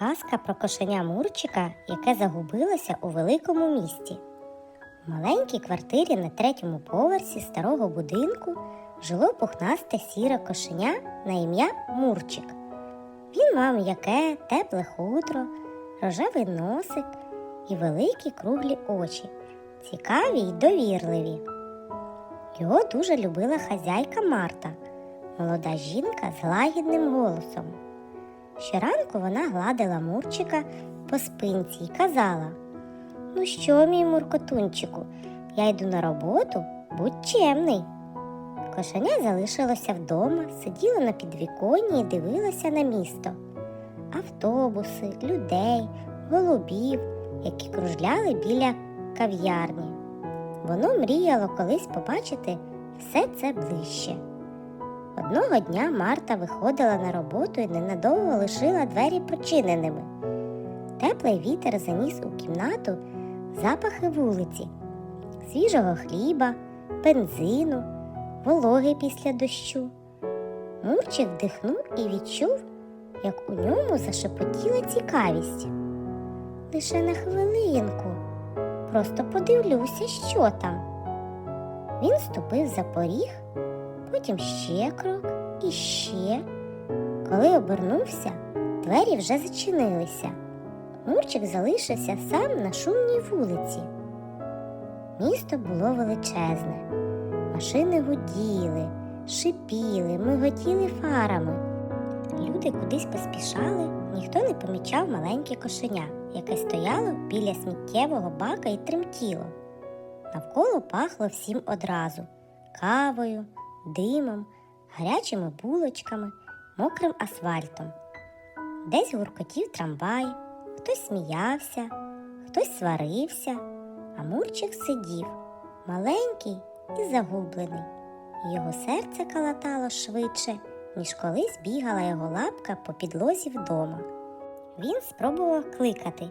Казка про кошеня Мурчика, яке загубилося у великому місті. В маленькій квартирі на третьому поверсі старого будинку жило пухнасте сіре кошеня на ім'я Мурчик. Він мав м'яке, тепле хутро, рожевий носик і великі круглі очі, цікаві й довірливі. Його дуже любила хазяйка Марта, молода жінка з лагідним голосом. Щоранку вона гладила Мурчика по спинці і казала: Ну що, мій муркотунчику, я йду на роботу, будь чемний. Кошеня залишилося вдома, сиділа на підвіконні і дивилася на місто. Автобуси, людей, голубів, які кружляли біля кав'ярні. Воно мріяло колись побачити все це ближче. Одного дня Марта виходила на роботу і ненадовго лишила двері прочиненими. Теплий вітер заніс у кімнату запахи вулиці, свіжого хліба, бензину, вологи після дощу. Мурчик вдихнув і відчув, як у ньому зашепотіла цікавість. Лише на хвилинку, просто подивлюся, що там. Він ступив за поріг потім ще крок і ще. Коли обернувся, двері вже зачинилися. Мурчик залишився сам на шумній вулиці. Місто було величезне. Машини гуділи, шипіли, миготіли фарами. Люди кудись поспішали, ніхто не помічав маленьке кошеня, яке стояло біля сміттєвого бака і тремтіло. Навколо пахло всім одразу кавою, димом, гарячими булочками, мокрим асфальтом. Десь гуркотів трамвай, хтось сміявся, хтось сварився, а Мурчик сидів, маленький і загублений. Його серце калатало швидше, ніж колись бігала його лапка по підлозі вдома. Він спробував кликати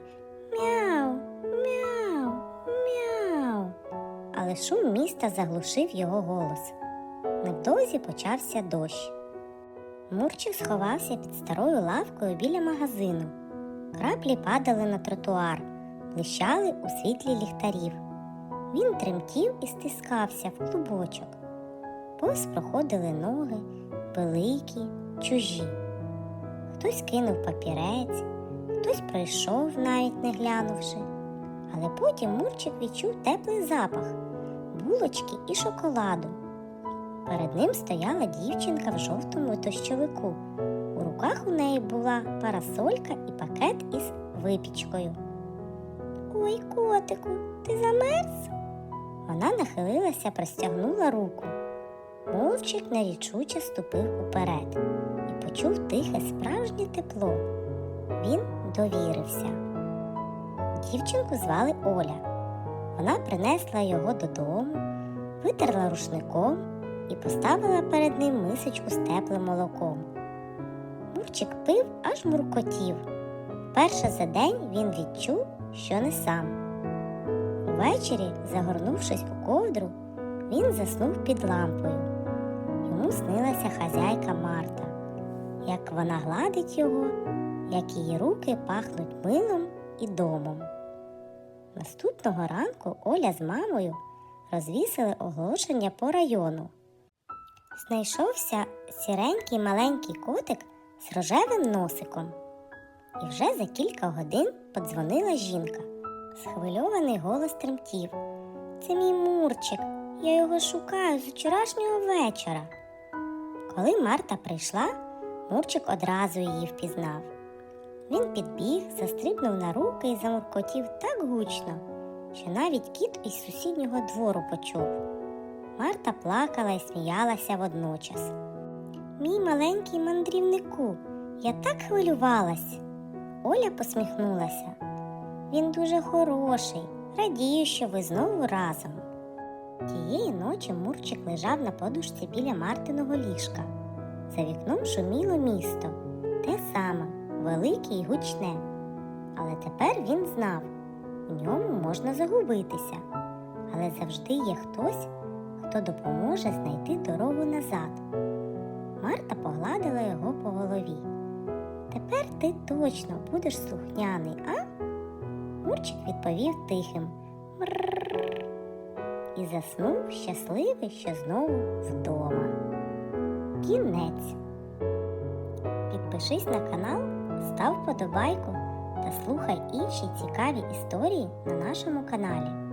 Мяу, мяу, мяу. Але шум міста заглушив його голос. Невдовзі почався дощ. Мурчик сховався під старою лавкою біля магазину. Краплі падали на тротуар, блищали у світлі ліхтарів. Він тремтів і стискався в клубочок. Повз проходили ноги, великі, чужі. Хтось кинув папірець, хтось пройшов, навіть не глянувши. Але потім Мурчик відчув теплий запах булочки і шоколаду. Перед ним стояла дівчинка в жовтому дощовику. У руках у неї була парасолька і пакет із випічкою. Ой, котику, ти замерз? Вона нахилилася, простягнула руку. Мовчик нерішуче ступив уперед і почув тихе справжнє тепло. Він довірився. Дівчинку звали Оля. Вона принесла його додому, витерла рушником і поставила перед ним мисочку з теплим молоком. Мурчик пив, аж муркотів. Вперше за день він відчув, що не сам. Увечері, загорнувшись у ковдру, він заснув під лампою. Йому снилася хазяйка Марта, як вона гладить його, як її руки пахнуть милом і домом. Наступного ранку Оля з мамою розвісили оголошення по району. Знайшовся сіренький маленький котик з рожевим носиком. І вже за кілька годин подзвонила жінка. Схвильований голос тремтів. Це мій Мурчик, я його шукаю з вчорашнього вечора. Коли Марта прийшла, Мурчик одразу її впізнав. Він підбіг, застрибнув на руки і замуркотів так гучно, що навіть кіт із сусіднього двору почув. Марта плакала і сміялася водночас. Мій маленький мандрівнику, я так хвилювалась. Оля посміхнулася. Він дуже хороший, радію, що ви знову разом. Тієї ночі Мурчик лежав на подушці біля Мартиного ліжка. За вікном шуміло місто, те саме, велике й гучне. Але тепер він знав, у ньому можна загубитися, але завжди є хтось, хто допоможе знайти дорогу назад. Марта погладила його по голові. Тепер ти точно будеш слухняний, а? Мурчик відповів тихим «Мрррр» і заснув щасливий, що знову вдома. Кінець. Підпишись на канал, став вподобайку та слухай інші цікаві історії на нашому каналі.